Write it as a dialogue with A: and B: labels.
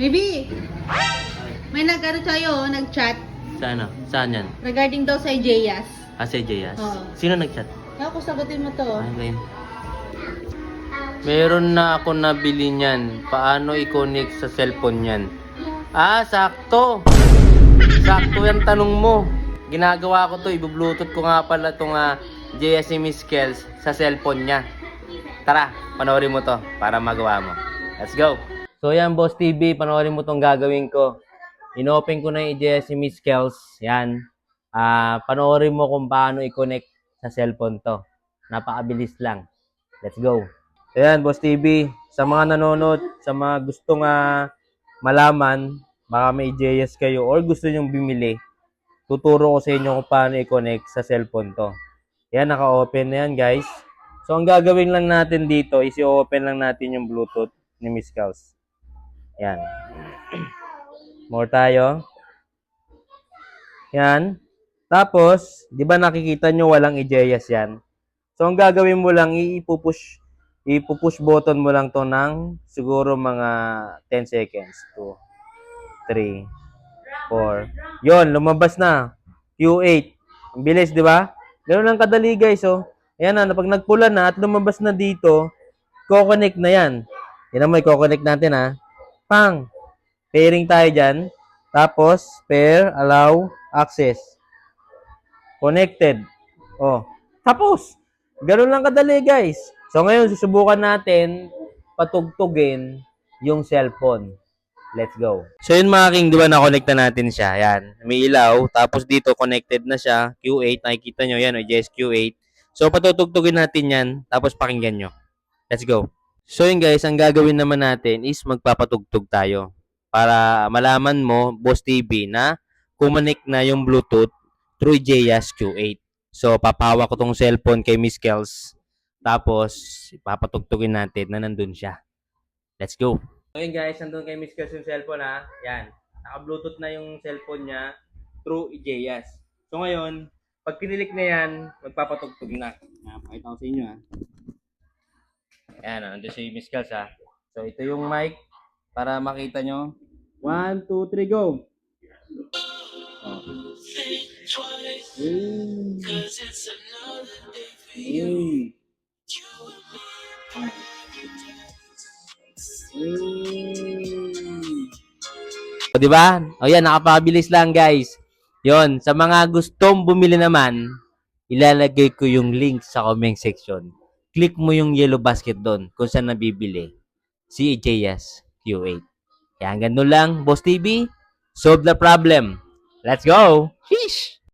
A: Baby, may nag-ano sa'yo, nag-chat
B: Sa ano? Saan yan?
A: regarding daw sa Jeyas.
B: Ah, si Jayas?
A: Oo.
B: Sino nag-chat?
A: Ako, sagutin mo to.
B: Yun? Meron na ako nabili niyan. Paano i-connect sa cellphone niyan? Ah, sakto. Sakto yung tanong mo. Ginagawa ko to, ibu-bluetooth ko nga pala itong uh, JSM skills sa cellphone niya. Tara, panoorin mo to para magawa mo. Let's go! So yan, Boss TV, panoorin mo tong gagawin ko. Inopen ko na yung JSM skills. Yan. Ah, panoorin mo kung paano i-connect sa cellphone to. Napakabilis lang. Let's go. Ayan, Boss TV. Sa mga nanonood, sa mga gustong ah, malaman, baka may JS kayo or gusto nyong bumili, tuturo ko sa inyo kung paano i-connect sa cellphone to. Yan, naka-open na yan, guys. So, ang gagawin lang natin dito is i-open lang natin yung Bluetooth ni Miss Kels. Yan. More tayo. Yan. Tapos, di ba nakikita nyo walang i-JS yan? So, ang gagawin mo lang, ipupush, ipupush button mo lang to ng siguro mga 10 seconds. 2, 3, 4. Yon, lumabas na. Q8. Ang bilis, di ba? Ganun lang kadali, guys, oh. Ayan na, pag nagpula na at lumabas na dito, ko-connect na yan. Yan naman, i-connect natin, ha. Pang! Pairing tayo dyan. Tapos, pair, allow, access. Connected. Oh. Tapos, ganun lang kadali, guys. So, ngayon, susubukan natin patugtugin yung cellphone. Let's go. So, yun mga king, di ba na-connect na natin siya. Yan. May ilaw. Tapos dito, connected na siya. Q8. Nakikita nyo yan. O, yes, Q8. So, patutugtugin natin yan. Tapos pakinggan nyo. Let's go. So, yun guys, ang gagawin naman natin is magpapatugtog tayo. Para malaman mo, Boss TV, na kumanik na yung Bluetooth through JS Q8. So, papahawa ko tong cellphone kay Miss Kels. Tapos, papatugtugin natin na nandun siya. Let's go. So, yun guys, nandun kay Miss Kels yung cellphone ha. Yan. Naka-Bluetooth na yung cellphone niya through JS. So, ngayon, pag kinilik na yan, magpapatugtog na. Pakita ko sa inyo ha. Yan, nandun si Miss Kels ha. So, ito yung mic para makita nyo. One, two, three, go! Oh. O, di ba? O yan, nakapabilis lang guys. Yon, sa mga gustong bumili naman, ilalagay ko yung link sa comment section. Click mo yung yellow basket doon kung saan nabibili. Si JS Q8. Kaya ganun lang, Boss TV. Solve the problem. Let's go! Sheesh!